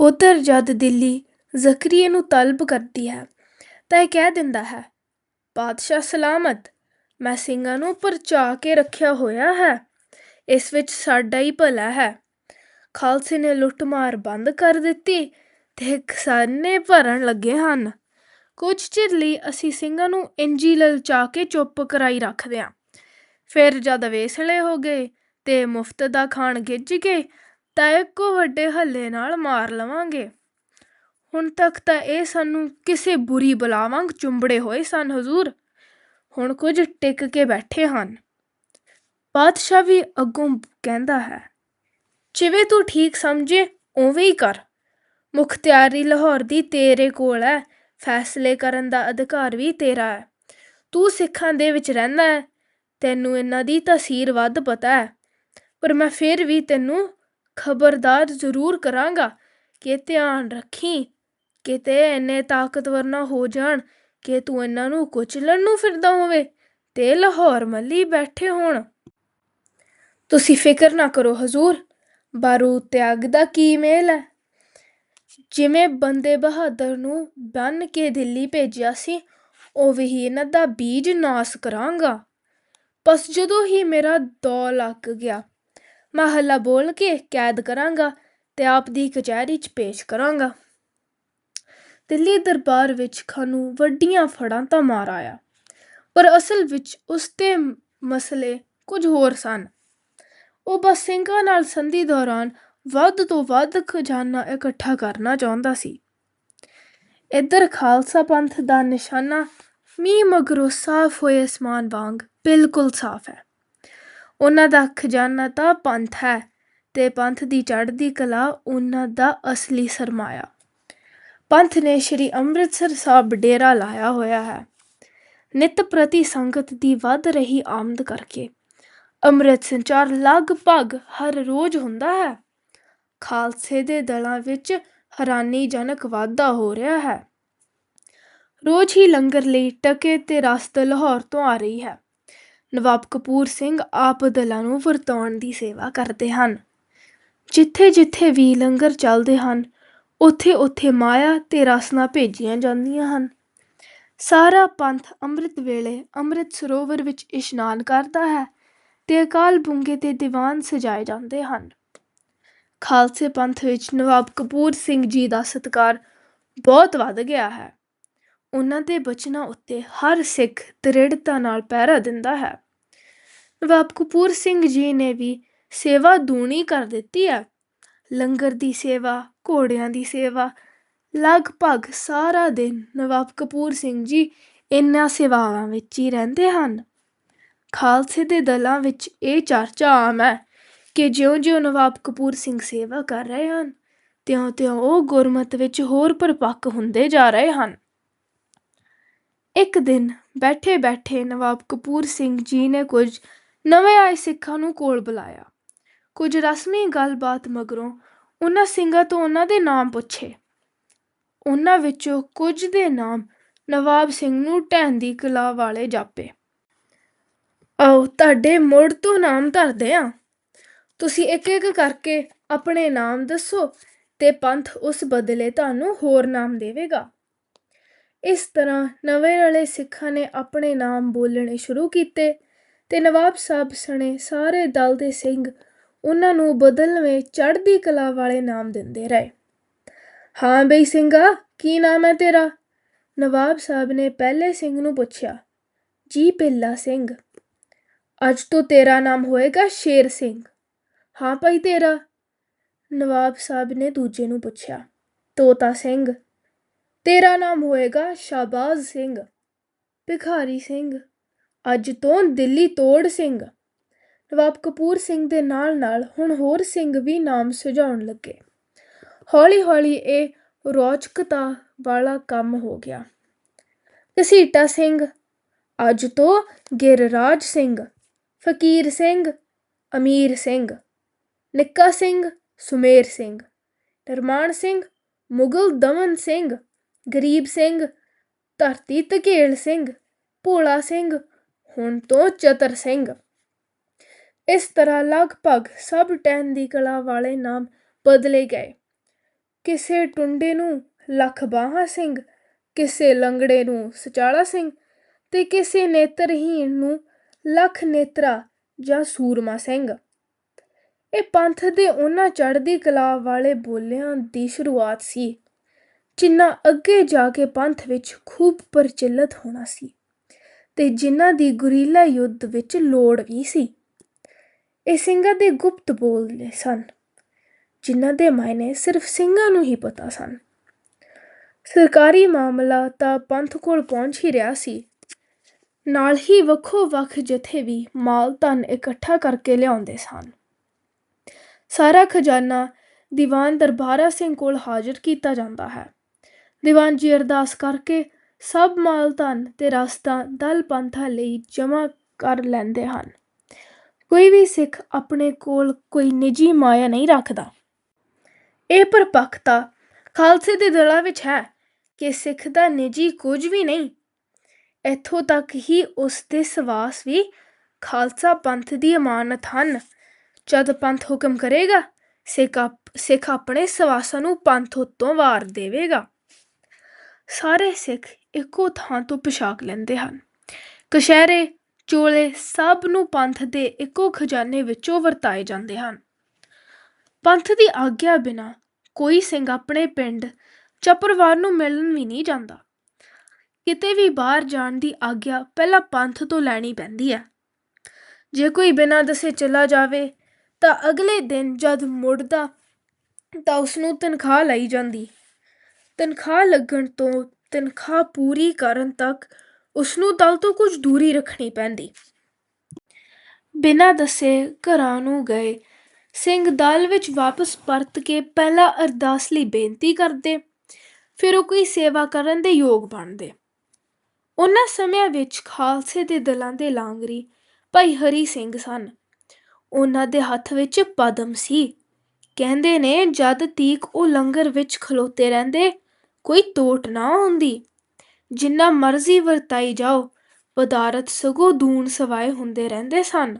ਉੱਧਰ ਜਦ ਦਿੱਲੀ ਜ਼ਕਰੀਏ ਨੂੰ ਤਲਬ ਕਰਦੀ ਹੈ, ਤਾਂ ਇਹ ਕਹਿ ਦਿੰਦਾ ਹੈ, ਬਾਦਸ਼ਾਹ ਸਲਾਮਤ, ਮੈਂ ਸਿੰਘਾਂ ਨੂੰ ਪਰਚਾ ਕੇ ਰੱਖਿਆ ਹੋਇਆ ਹੈ, ਇਸ ਵਿੱਚ ਸਾਡਾ ਹੀ ਭਲਾ ਹੈ। ਖਾਲਸੇ ਨੇ ਲੁੱਟਮਾਰ ਬੰਦ ਕਰ ਦਿੱਤੀ ਤੇ ਖਜ਼ਾਨੇ ਭਰਨ ਲੱਗੇ ਹਨ। ਕੁਝ ਚਿਰ ਲਈ ਅਸੀਂ ਸਿੰਘਾਂ ਨੂੰ ਇੰਜੀ ਲਲਚਾ ਕੇ ਚੁੱਪ ਕਰਾਈ ਰੱਖਦੇ ਹਾਂ। ਫਿਰ ਜਦ ਵੇਸਲੇ ਹੋ ਗਏ ਤੇ ਮੁਫਤ ਦਾ ਖਾਣ ਗਿੱਜ ਗਏ ਤਾਂ ਇੱਕੋ ਵੱਡੇ ਹੱਲੇ ਨਾਲ ਮਾਰ ਲਵਾਂਗੇ। ਹੁਣ ਤੱਕ ਤਾਂ ਇਹ ਸਾਨੂੰ ਕਿਸੇ ਬੁਰੀ ਬਲਾ ਵਾਂਗ ਚੁੰਬੜੇ ਹੋਏ ਸਨ ਹਜ਼ੂਰ। ਹੁਣ ਕੁਝ ਟਿਕ ਕੇ ਬੈਠੇ ਹਨ। ਬਾਦਸ਼ਾਹ ਵੀ ਅੱਗੋਂ ਕਹਿੰਦਾ ਹੈ, ਜਿਵੇਂ ਤੂੰ ਠੀਕ ਸਮਝੇ, ਉਵੇਂ ਹੀ ਕਰ। ਮੁਖਤਿਆਰੀ ਲਾਹੌਰ ਦੀ ਤੇਰੇ ਕੋਲ ਹੈ ਫੈਸਲੇ ਕਰਨ ਦਾ ਅਧਿਕਾਰ ਵੀ ਤੇਰਾ ਹੈ ਤੂੰ ਸਿੱਖਾਂ ਦੇ ਵਿੱਚ ਰਹਿੰਦਾ ਹੈ ਤੈਨੂੰ ਇਹਨਾਂ ਦੀ ਤਸੀਰ ਵੱਧ ਪਤਾ ਹੈ ਪਰ ਮੈਂ ਫਿਰ ਵੀ ਤੈਨੂੰ ਖਬਰਦਾਰ ਜ਼ਰੂਰ ਕਰਾਂਗਾ ਕਿ ਧਿਆਨ ਰੱਖੀ ਕਿਤੇ ਇੰਨੇ ਤਾਕਤਵਰ ਨਾ ਹੋ ਜਾਣ ਕਿ ਤੂੰ ਇਹਨਾਂ ਨੂੰ ਕੁਚਲਣ ਨੂੰ ਫਿਰਦਾ ਹੋਵੇ ਤੇ ਲਾਹੌਰ ਮੱਲੀ ਬੈਠੇ ਹੋਣ। ਤੁਸੀਂ ਫਿਕਰ ਨਾ ਕਰੋ ਹਜ਼ੂਰ ਬਾਰੂ ਤਿਆਗ ਦਾ ਕੀ ਮੇਲ ਹੈ? ਜਿਵੇਂ ਬੰਦੇ ਬਹਾਦਰ ਨੂੰ ਬੰਨ ਕੇ ਦਿੱਲੀ ਭੇਜਿਆ ਸੀ, ਉਵੇਂ ਹੀ ਇਹਨਾਂ ਦਾ ਬੀਜ ਨਾਸ ਕਰਾਂਗਾ। ਬਸ ਜਦੋਂ ਹੀ ਮੇਰਾ ਦੌ ਲੱਗ ਗਿਆ ਮੈਂ ਹੱਲਾ ਬੋਲ ਕੇ ਕੈਦ ਕਰਾਂਗਾ ਤੇ ਆਪ ਦੀ ਕਚਹਿਰੀ 'ਚ ਪੇਸ਼ ਕਰਾਂਗਾ। ਦਿੱਲੀ ਦਰਬਾਰ ਵਿੱਚ ਖਾਨੂੰ ਵੱਡੀਆਂ ਫੜਾਂ ਤਾਂ ਮਾਰ ਆਇਆ, ਪਰ ਅਸਲ ਵਿੱਚ ਉਸ ਤੇ ਮਸਲੇ ਕੁਝ ਹੋਰ ਸਨ। ਉਹ ਬਸ ਸਿੰਘਾਂ ਨਾਲ ਸੰਧੀ ਦੌਰਾਨ ਵੱਧ ਤੋਂ ਵੱਧ ਖਜ਼ਾਨਾ ਇਕੱਠਾ ਕਰਨਾ ਚਾਹੁੰਦਾ ਸੀ। ਇੱਧਰ ਖਾਲਸਾ ਪੰਥ ਦਾ ਨਿਸ਼ਾਨਾ ਮੀਂਹ ਮਗਰੋਂ ਸਾਫ਼ ਹੋਏ ਅਸਮਾਨ ਵਾਂਗ ਬਿਲਕੁਲ ਸਾਫ਼ ਹੈ। ਉਹਨਾਂ ਦਾ ਖਜ਼ਾਨਾ ਤਾਂ ਪੰਥ ਹੈ ਅਤੇ ਪੰਥ ਦੀ ਚੜ੍ਹਦੀ ਕਲਾ ਉਹਨਾਂ ਦਾ ਅਸਲੀ ਸਰਮਾਇਆ। ਪੰਥ ਨੇ ਸ਼੍ਰੀ ਅੰਮ੍ਰਿਤਸਰ ਸਾਹਿਬ ਡੇਰਾ ਲਾਇਆ ਹੋਇਆ ਹੈ। ਨਿਤ ਪ੍ਰਤੀ ਸੰਗਤ ਦੀ ਵੱਧ ਰਹੀ ਆਮਦ ਕਰਕੇ ਅੰਮ੍ਰਿਤ ਸੰਚਾਰ ਲਗਭਗ ਹਰ ਰੋਜ਼ ਹੁੰਦਾ ਹੈ। ਖਾਲਸੇ ਦੇ ਦਲਾਂ ਵਿੱਚ ਹੈਰਾਨੀਜਨਕ ਵਾਧਾ ਹੋ ਰਿਹਾ ਹੈ। ਰੋਜ਼ ਹੀ ਲੰਗਰ ਲਈ ਟਕੇ ਤੇ ਰਸਦ ਲਾਹੌਰ ਤੋਂ ਆ ਰਹੀ ਹੈ। ਨਵਾਬ ਕਪੂਰ ਸਿੰਘ ਆਪ ਦਲਾਂ ਨੂੰ ਵਰਤਾਉਣ ਦੀ ਸੇਵਾ ਕਰਦੇ ਹਨ। ਜਿੱਥੇ ਜਿੱਥੇ ਵੀ ਲੰਗਰ ਚੱਲਦੇ ਹਨ, ਉੱਥੇ ਉੱਥੇ ਮਾਇਆ ਤੇ ਰਸਨਾ ਭੇਜੀਆਂ ਜਾਂਦੀਆਂ ਹਨ। ਸਾਰਾ ਪੰਥ ਅੰਮ੍ਰਿਤ ਵੇਲੇ ਅੰਮ੍ਰਿਤ ਸਰੋਵਰ ਵਿੱਚ ਇਸ਼ਨਾਨ ਕਰਦਾ ਹੈ ਤੇ ਅਕਾਲ ਬੁੰਗੇ ਤੇ ਦੀਵਾਨ ਸਜਾਏ ਜਾਂਦੇ ਹਨ। ਖਾਲਸੇ ਪੰਥ ਵਿੱਚ ਨਵਾਬ ਕਪੂਰ ਸਿੰਘ ਜੀ ਦਾ ਸਤਿਕਾਰ ਬਹੁਤ ਵੱਧ ਗਿਆ ਹੈ। ਉਹਨਾਂ ਦੇ ਬਚਨਾਂ ਉੱਤੇ ਹਰ ਸਿੱਖ ਦ੍ਰਿੜਤਾ ਨਾਲ ਪਹਿਰਾ ਦਿੰਦਾ ਹੈ। ਨਵਾਬ ਕਪੂਰ ਸਿੰਘ ਜੀ ਨੇ ਵੀ ਸੇਵਾ ਦੂਣੀ ਕਰ ਦਿੱਤੀ ਹੈ। ਲੰਗਰ ਦੀ ਸੇਵਾ, ਘੋੜਿਆਂ ਦੀ ਸੇਵਾ, ਲਗਭਗ ਸਾਰਾ ਦਿਨ ਨਵਾਬ ਕਪੂਰ ਸਿੰਘ ਜੀ ਇਨ੍ਹਾਂ ਸੇਵਾਵਾਂ ਵਿੱਚ ਹੀ ਰਹਿੰਦੇ ਹਨ। ਖਾਲਸੇ ਦੇ ਦਲਾਂ ਵਿੱਚ ਇਹ ਚਰਚਾ ਆਮ ਹੈ ਕਿ ਜਿਉਂ-ਜਿਉਂ ਨਵਾਬ ਕਪੂਰ ਸਿੰਘ ਸੇਵਾ ਕਰ ਰਹੇ ਹਨ, ਤਿਉਂ-ਤਿਉਂ ਉਹ ਗੁਰਮਤ ਵਿੱਚ ਹੋਰ ਪਰਪੱਕ ਹੁੰਦੇ ਜਾ ਰਹੇ ਹਨ। ਇੱਕ ਦਿਨ ਬੈਠੇ-ਬੈਠੇ ਨਵਾਬ ਕਪੂਰ ਸਿੰਘ ਜੀ ਨੇ ਕੁਝ ਨਵੇਂ ਆਏ ਸਿੱਖਾਂ ਨੂੰ ਕੋਲ ਬੁਲਾਇਆ। ਕੁਝ ਰਸਮੀ ਗੱਲਬਾਤ ਮਗਰੋਂ ਉਹਨਾਂ ਸਿੰਘਾਂ ਤੋਂ ਉਹਨਾਂ ਦੇ ਨਾਮ ਪੁੱਛੇ। ਉਹਨਾਂ ਵਿੱਚੋਂ ਕੁਝ ਦੇ ਨਾਮ ਨਵਾਬ ਸਿੰਘ ਨੂੰ ਢਹਿੰਦੀ ਦੀ ਕਲਾ ਵਾਲੇ ਜਾਪੇ। ਆਓ, ਤੁਹਾਡੇ ਮੁੜ ਤੋਂ ਨਾਮ ਧਰਦੇ ਆ। ਤੁਸੀਂ ਇੱਕ ਇੱਕ ਕਰਕੇ ਆਪਣੇ ਨਾਮ ਦੱਸੋ ਤੇ ਪੰਥ ਉਸ ਬਦਲੇ ਤੁਹਾਨੂੰ ਹੋਰ ਨਾਮ ਦੇਵੇਗਾ। ਇਸ ਤਰ੍ਹਾਂ ਨਵੇਂ ਵਾਲੇ ਸਿੱਖਾਂ ਨੇ ਆਪਣੇ ਨਾਮ ਬੋਲਣੇ ਸ਼ੁਰੂ ਕੀਤੇ ਤੇ ਨਵਾਬ ਸਾਹਿਬ ਸਣੇ ਸਾਰੇ ਦਲ ਦੇ ਸਿੰਘ ਉਹਨਾਂ ਨੂੰ ਬਦਲਵੇਂ ਚੜ੍ਹਦੀ ਕਲਾ ਵਾਲੇ ਨਾਮ ਦਿੰਦੇ ਰਹੇ। ਹਾਂ ਬਈ ਸਿੰਘਾ, ਕੀ ਨਾਮ ਹੈ ਤੇਰਾ? ਨਵਾਬ ਸਾਹਿਬ ਨੇ ਪਹਿਲੇ ਸਿੰਘ ਨੂੰ ਪੁੱਛਿਆ, ਜੀ ਪਿੱਲਾ ਸਿੰਘ। ਅੱਜ ਤੋਂ ਤੇਰਾ ਨਾਮ ਹੋਏਗਾ ਸ਼ੇਰ ਸਿੰਘ। ਹਾਂ ਭਾਈ ਤੇਰਾ। ਨਵਾਬ ਸਾਹਿਬ ਨੇ ਦੂਜੇ ਨੂੰ ਪੁੱਛਿਆ, ਤੋਤਾ ਸਿੰਘ ਤੇਰਾ ਨਾਮ ਹੋਏਗਾ ਸ਼ਾਬਾਜ਼ ਸਿੰਘ, ਭਿਖਾਰੀ ਸਿੰਘ, ਅੱਜ ਤੋਂ ਦਿੱਲੀ ਤੋੜ ਸਿੰਘ। ਨਵਾਬ ਕਪੂਰ ਸਿੰਘ ਦੇ ਨਾਲ ਨਾਲ ਹੁਣ ਹੋਰ ਸਿੰਘ ਵੀ ਨਾਮ ਸੁਝਾਉਣ ਲੱਗੇ। ਹੌਲੀ ਹੌਲੀ ਇਹ ਰੌਚਕਤਾ ਵਾਲਾ ਕੰਮ ਹੋ ਗਿਆ। ਘਸੀਟਾ ਸਿੰਘ, ਅੱਜ ਤੋਂ ਗਿਰਰਾਜ ਸਿੰਘ, ਫਕੀਰ ਸਿੰਘ, ਅਮੀਰ ਸਿੰਘ, ਨਿੱਕਾ ਸਿੰਘ, ਸੁਮੇਰ ਸਿੰਘ ਨਰਮਾਨ ਸਿੰਘ, ਮੁਗਲ ਦਮਨ ਸਿੰਘ ਗਰੀਬ ਸਿੰਘ, ਧਰਤੀ ਧਕੇਲ ਸਿੰਘ, ਭੋਲਾ ਸਿੰਘ, ਹੁਣ ਤੋਂ ਚਤਰ ਸਿੰਘ। ਇਸ ਤਰ੍ਹਾਂ ਲਗਭਗ ਸਭ ਟੈਨ ਦੀ ਕਲਾ ਵਾਲੇ ਨਾਮ ਬਦਲੇ ਗਏ। ਕਿਸੇ ਟੁੰਡੇ ਨੂੰ ਲੱਖ ਬਾਹਾਂ ਸਿੰਘ, ਕਿਸੇ ਲੰਗੜੇ ਨੂੰ ਸਚਾਲਾ ਸਿੰਘ ਤੇ ਕਿਸੇ ਨੇਤਰਹੀਣ ਨੂੰ ਲੱਖ ਨੇਤਰਾ ਜਾਂ ਸੂਰਮਾ ਸਿੰਘ। ਇਹ ਪੰਥ ਦੇ ਉਹਨਾਂ ਚੜ੍ਹਦੀ ਕਲਾ ਵਾਲੇ ਬੋਲਿਆਂ ਦੀ ਸ਼ੁਰੂਆਤ ਸੀ। ਜਿਨ੍ਹਾਂ ਅੱਗੇ ਜਾ ਕੇ ਪੰਥ ਵਿੱਚ ਖੂਬ ਪ੍ਰਚਲਿਤ ਹੋਣਾ ਸੀ ਤੇ ਜਿਨ੍ਹਾਂ ਦੀ ਗੁਰੀਲਾ ਯੁੱਧ ਵਿੱਚ ਲੋੜ ਵੀ ਸੀ। ਇਹ ਸਿੰਘਾਂ ਦੇ ਗੁਪਤ ਬੋਲਦੇ ਸਨ, ਜਿਨ੍ਹਾਂ ਦੇ ਮਾਇਨੇ ਸਿਰਫ ਸਿੰਘਾਂ ਨੂੰ ਹੀ ਪਤਾ ਸਨ। ਸਰਕਾਰੀ ਮਾਮਲਾ ਤਾਂ ਪੰਥ ਕੋਲ ਪਹੁੰਚ ਹੀ ਰਿਹਾ ਸੀ। ਨਾਲ ਹੀ ਵੱਖੋ ਵੱਖ ਜਥੇ ਵੀ ਮਾਲ ਧਨ ਇਕੱਠਾ ਕਰਕੇ ਲਿਆਉਂਦੇ ਸਨ। ਸਾਰਾ ਖਜ਼ਾਨਾ ਦੀਵਾਨ ਦਰਬਾਰਾ ਸਿੰਘ ਕੋਲ ਹਾਜ਼ਰ ਕੀਤਾ ਜਾਂਦਾ ਹੈ। ਦੀਵਾਨ ਜੀ ਅਰਦਾਸ ਕਰਕੇ ਸਭ ਮਾਲ ਧਨ ਤੇ ਰਸਤਾ ਦਲ ਪੰਥਾਂ ਲਈ ਜਮ੍ਹਾਂ ਕਰ ਲੈਂਦੇ ਹਨ। ਕੋਈ ਵੀ ਸਿੱਖ ਆਪਣੇ ਕੋਲ ਕੋਈ ਨਿੱਜੀ ਮਾਇਆ ਨਹੀਂ ਰੱਖਦਾ। ਇਹ ਪਰਪੱਕਤਾ ਖਾਲਸੇ ਦੇ ਦਲਾਂ ਵਿੱਚ ਹੈ ਕਿ ਸਿੱਖ ਦਾ ਨਿੱਜੀ ਕੁਝ ਵੀ ਨਹੀਂ, ਇੱਥੋਂ ਤੱਕ ਹੀ ਉਸ ਦੇ ਸਵਾਸ ਵੀ ਖਾਲਸਾ ਪੰਥ ਦੀ ਅਮਾਨਤ ਹਨ। ਜਦ ਪੰਥ ਹੁਕਮ ਕਰੇਗਾ, ਸਿੱਖ ਆਪ- ਸਿੱਖ ਆਪਣੇ ਸਵਾਸਾਂ ਨੂੰ ਪੰਥ ਉੱਤੋਂ ਵਾਰ ਦੇਵੇਗਾ। ਸਾਰੇ ਸਿੱਖ ਇੱਕੋ ਥਾਂ ਤੋਂ ਪੋਸ਼ਾਕ ਲੈਂਦੇ ਹਨ। ਕਸ਼ਹਿਰੇ, ਚੋਲੇ ਸਭ ਨੂੰ ਪੰਥ ਦੇ ਇੱਕੋ ਖਜ਼ਾਨੇ ਵਿੱਚੋਂ ਵਰਤਾਏ ਜਾਂਦੇ ਹਨ। ਪੰਥ ਦੀ ਆਗਿਆ ਬਿਨਾ ਕੋਈ ਸਿੰਘ ਆਪਣੇ ਪਿੰਡ ਜਾਂ ਪਰਿਵਾਰ ਨੂੰ ਮਿਲਣ ਵੀ ਨਹੀਂ ਜਾਂਦਾ। ਕਿਤੇ ਵੀ ਬਾਹਰ ਜਾਣ ਦੀ ਆਗਿਆ ਪਹਿਲਾਂ ਪੰਥ ਤੋਂ ਲੈਣੀ ਪੈਂਦੀ ਹੈ। ਜੇ ਕੋਈ ਬਿਨਾਂ ਦੱਸੇ ਚਲਾ ਜਾਵੇ ਤਾਂ ਅਗਲੇ ਦਿਨ ਜਦ ਮੁੜਦਾ ਤਾਂ ਉਸ ਨੂੰ ਤਨਖਾਹ ਲਈ ਜਾਂਦੀ। ਤਨਖਾਹ ਲੱਗਣ ਤੋਂ ਤਨਖਾਹ ਪੂਰੀ ਕਰਨ ਤੱਕ ਉਸ ਨੂੰ ਦਲ ਤੋਂ ਕੁਝ ਦੂਰੀ ਰੱਖਣੀ ਪੈਂਦੀ। ਬਿਨਾਂ ਦੱਸੇ ਘਰਾਂ ਨੂੰ ਗਏ। ਸਿੰਘ ਦਲ ਵਿੱਚ ਵਾਪਸ ਪਰਤ ਕੇ ਪਹਿਲਾਂ ਅਰਦਾਸ ਲਈ ਬੇਨਤੀ ਕਰਦੇ। ਫਿਰ ਉਹ ਕੋਈ ਸੇਵਾ ਕਰਨ ਦੇ ਯੋਗ ਬਣਦੇ। ਉਹਨਾਂ ਸਮਿਆਂ ਵਿੱਚ ਖਾਲਸੇ ਦੇ ਦਲਾਂ ਦੇ ਲਾਂਗਰੀ ਭਾਈ ਹਰੀ ਸਿੰਘ ਸਨ। ਉਹਨਾਂ ਦੇ ਹੱਥ ਵਿੱਚ ਪਦਮ ਸੀ। ਕਹਿੰਦੇ ਨੇ, ਜਦ ਤੀਕ ਉਹ ਲੰਗਰ ਵਿੱਚ ਖਲੋਤੇ ਰਹਿੰਦੇ ਕੋਈ ਤੋਟ ਨਾ ਆਉਂਦੀ। ਜਿੰਨਾ ਮਰਜ਼ੀ ਵਰਤਾਈ ਜਾਓ ਪਦਾਰਥ ਸਗੋਂ ਦੂਣ ਸਵਾਏ ਹੁੰਦੇ ਰਹਿੰਦੇ ਸਨ।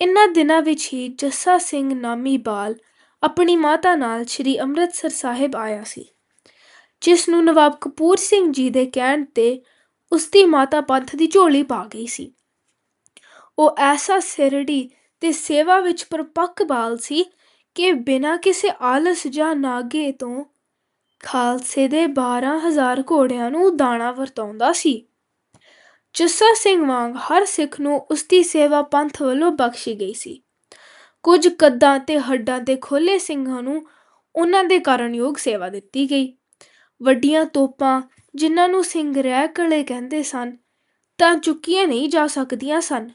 ਇਨ੍ਹਾਂ ਦਿਨਾਂ ਵਿੱਚ ਹੀ ਜੱਸਾ ਸਿੰਘ ਨਾਮੀ ਬਾਲ ਆਪਣੀ ਮਾਤਾ ਨਾਲ ਸ੍ਰੀ ਅੰਮ੍ਰਿਤਸਰ ਸਾਹਿਬ ਆਇਆ ਸੀ, ਜਿਸ ਨੂੰ ਨਵਾਬ ਕਪੂਰ ਸਿੰਘ ਜੀ ਦੇ ਕਹਿਣ ਤੇ ਉਸ ਦੀ ਮਾਤਾ ਪੰਥ ਦੀ ਝੋਲੀ ਪਾ ਗਈ ਸੀ। ਉਹ ਐਸਾ ਸਿਰੜੀ ਤੇ ਸੇਵਾ ਵਿੱਚ ਪਰਪੱਕ ਬਾਲ ਸੀ ਕਿ ਬਿਨਾਂ ਕਿਸੇ ਆਲਸ ਜਾਂ ਨਾਗੇ ਤੋਂ ਖਾਲਸੇ ਦੇ ਬਾਰਾਂ ਹਜ਼ਾਰ ਘੋੜਿਆਂ ਨੂੰ ਦਾਣਾ ਵਰਤਾਉਂਦਾ ਸੀ। ਜੱਸਾ ਸਿੰਘ ਵਾਂਗ ਹਰ ਸਿੱਖ ਨੂੰ ਉਸ ਦੀ ਸੇਵਾ ਪੰਥ ਵੱਲੋਂ ਬਖਸ਼ੀ ਗਈ ਸੀ। ਕੁਝ ਕੱਦਾਂ ਤੇ ਹੱਡਾਂ ਦੇ ਖੋਲੇ ਸਿੰਘਾਂ ਨੂੰ ਉਹਨਾਂ ਦੇ ਕਾਰਨਯੋਗ ਸੇਵਾ ਦਿੱਤੀ ਗਈ। ਵੱਡੀਆਂ ਤੋਪਾਂ, ਜਿਨ੍ਹਾਂ ਨੂੰ ਸਿੰਘ ਰਹਿ ਕਲੇ ਕਹਿੰਦੇ ਸਨ, ਤਾਂ ਚੁੱਕੀਆਂ ਨਹੀਂ ਜਾ ਸਕਦੀਆਂ ਸਨ।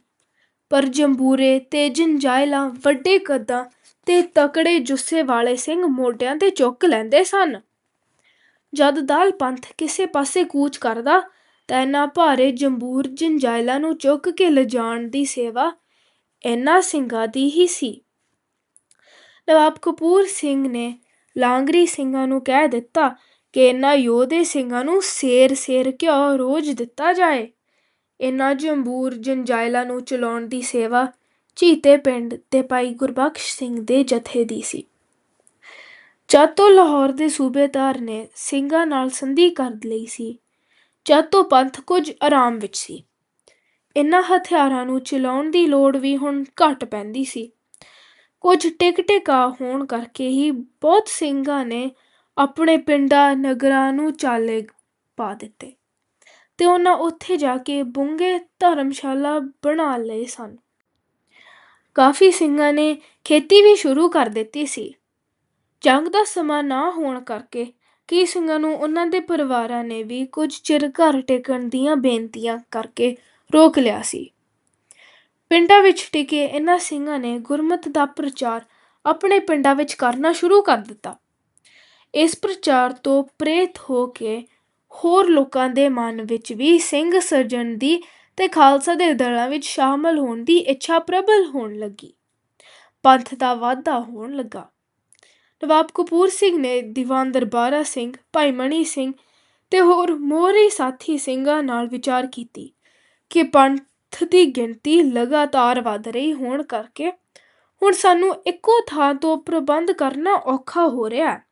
ਪਰ ਜੰਬੂਰੇ ਤੇ ਜੰਜਾਇਲਾਂ ਵੱਡੇ ਕੱਦਾਂ ਤੇ ਤਕੜੇ ਜੁੱਸੇ ਵਾਲੇ ਸਿੰਘ ਮੋਢਿਆਂ ਤੇ ਚੁੱਕ ਲੈਂਦੇ ਸਨ। ਜਦ ਦਲ ਪੰਥ ਕਿਸੇ ਪਾਸੇ ਕੂਚ ਕਰਦਾ, ਤਾਂ ਇਹਨਾਂ ਭਾਰੇ ਜੰਬੂਰ ਜੰਜਾਇਲਾਂ ਨੂੰ ਚੁੱਕ ਕੇ ਲਿਜਾਣ ਦੀ ਸੇਵਾ ਇਹਨਾਂ ਸਿੰਘਾਂ ਦੀ ਹੀ ਸੀ। ਨਵਾਬ ਕਪੂਰ ਸਿੰਘ ਨੇ ਲਾਂਗਰੀ ਸਿੰਘਾਂ ਨੂੰ ਕਹਿ ਦਿੱਤਾ ਕਿ ਇਹਨਾਂ ਯੋਧੇ ਸਿੰਘਾਂ ਨੂੰ ਸੇਰ-ਸੇਰ ਘਿਓ ਰੋਜ਼ ਦਿੱਤਾ ਜਾਏ। ਇਹਨਾਂ ਜੰਬੂਰ ਜੰਜਾਇਲਾਂ ਨੂੰ ਚਲਾਉਣ ਦੀ ਸੇਵਾ ਚੀਤੇ ਪਿੰਡ ਤੇ ਭਾਈ ਗੁਰਬਖਸ਼ ਸਿੰਘ ਦੇ ਜਥੇ ਦੀ ਸੀ। ਜਦ ਤੋਂ ਲਾਹੌਰ ਦੇ ਸੂਬੇਦਾਰ ਨੇ ਸਿੰਘਾਂ ਨਾਲ ਸੰਧੀ ਕਰ ਲਈ ਸੀ, ਜਦ ਤੋਂ ਪੰਥ ਕੁਝ ਆਰਾਮ ਵਿੱਚ ਸੀ। ਇਹਨਾਂ ਹਥਿਆਰਾਂ ਨੂੰ ਚਲਾਉਣ ਦੀ ਲੋੜ ਵੀ ਹੁਣ ਘਟ ਪੈਂਦੀ ਸੀ। ਕੁਝ ਟਿਕ ਟਿਕਾ ਹੋਣ ਕਰਕੇ ਹੀ ਬਹੁਤ ਸਿੰਘਾਂ ਨੇ ਆਪਣੇ ਪਿੰਡਾਂ, ਨਗਰਾਂ ਨੂੰ ਚਾਲੇ ਪਾ ਦਿੱਤੇ ਤੇ ਉਹਨਾਂ ਉੱਥੇ ਜਾ ਕੇ ਬੁੰਗੇ ਧਰਮਸ਼ਾਲਾ ਬਣਾ ਲਏ ਸਨ। ਕਾਫੀ ਸਿੰਘਾਂ ਨੇ ਖੇਤੀ ਵੀ ਸ਼ੁਰੂ ਕਰ ਦਿੱਤੀ ਸੀ। ਜੰਗ ਦਾ ਸਮਾਂ ਨਾ ਹੋਣ ਕਰਕੇ ਕਈ ਸਿੰਘਾਂ ਨੂੰ ਉਹਨਾਂ ਦੇ ਪਰਿਵਾਰਾਂ ਨੇ ਵੀ ਕੁਝ ਚਿਰ ਘਰ ਟਿਕਣ ਦੀਆਂ ਬੇਨਤੀਆਂ ਕਰਕੇ ਰੋਕ ਲਿਆ ਸੀ। ਪਿੰਡਾਂ ਵਿੱਚ ਟਿਕੇ ਇਹਨਾਂ ਸਿੰਘਾਂ ਨੇ ਗੁਰਮਤ ਦਾ ਪ੍ਰਚਾਰ ਆਪਣੇ ਪਿੰਡਾਂ ਵਿੱਚ ਕਰਨਾ ਸ਼ੁਰੂ ਕਰ ਦਿੱਤਾ। ਇਸ ਪ੍ਰਚਾਰ ਤੋਂ ਪ੍ਰੇਰਿਤ ਹੋ ਕੇ ਹੋਰ ਲੋਕਾਂ ਦੇ ਮਨ ਵਿੱਚ ਵੀ ਸਿੰਘ ਸਿਰਜਣ ਦੀ ਤੇ ਖਾਲਸਾ ਦੇ ਦਲਾਂ ਵਿੱਚ ਸ਼ਾਮਲ ਹੋਣ ਦੀ ਇੱਛਾ ਪ੍ਰਬਲ ਹੋਣ ਲੱਗੀ। ਪੰਥ ਦਾ ਵਾਧਾ ਹੋਣ ਲੱਗਾ। ਨਵਾਬ ਕਪੂਰ ਸਿੰਘ ਨੇ ਦੀਵਾਨ ਦਰਬਾਰਾ ਸਿੰਘ, ਭਾਈ ਮਣੀ ਸਿੰਘ ਤੇ ਹੋਰ ਮੋਹਰੀ ਸਾਥੀ ਸਿੰਘਾਂ ਨਾਲ ਵਿਚਾਰ ਕੀਤੀ ਕਿ ਪੰਥ ਦੀ ਗਿਣਤੀ ਲਗਾਤਾਰ ਵਧ ਰਹੀ ਹੋਣ ਕਰਕੇ ਹੁਣ ਸਾਨੂੰ ਇੱਕੋ ਥਾਂ ਤੋਂ ਪ੍ਰਬੰਧ ਕਰਨਾ ਔਖਾ ਹੋ ਰਿਹਾ ਹੈ।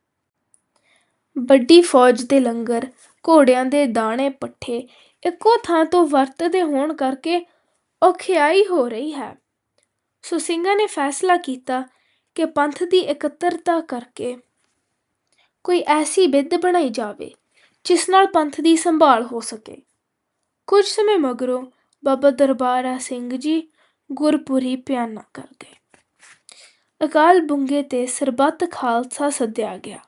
ਵੱਡੀ ਫੌਜ ਦੇ ਲੰਗਰ, ਘੋੜਿਆਂ ਦੇ ਦਾਣੇ ਪੱਠੇ ਇੱਕੋ ਥਾਂ ਤੋਂ ਵਰਤਦੇ ਹੋਣ ਕਰਕੇ ਔਖਿਆਈ ਹੋ ਰਹੀ ਹੈ। ਸੋ ਸਿੰਘਾਂ ਨੇ ਫੈਸਲਾ ਕੀਤਾ ਕਿ ਪੰਥ ਦੀ ਇਕੱਤਰਤਾ ਕਰਕੇ ਕੋਈ ਐਸੀ ਬਿੱਧ ਬਣਾਈ ਜਾਵੇ ਜਿਸ ਨਾਲ ਪੰਥ ਦੀ ਸੰਭਾਲ ਹੋ ਸਕੇ। ਕੁਝ ਸਮੇਂ ਮਗਰੋਂ ਬਾਬਾ ਦਰਬਾਰਾ ਸਿੰਘ ਜੀ ਗੁਰਪੁਰੀ ਪਿਆਨਾ ਕਰ ਗਏ। ਅਕਾਲ ਬੁੰਗੇ ਤੇ ਸਰਬੱਤ ਖਾਲਸਾ ਸੱਦਿਆ ਗਿਆ।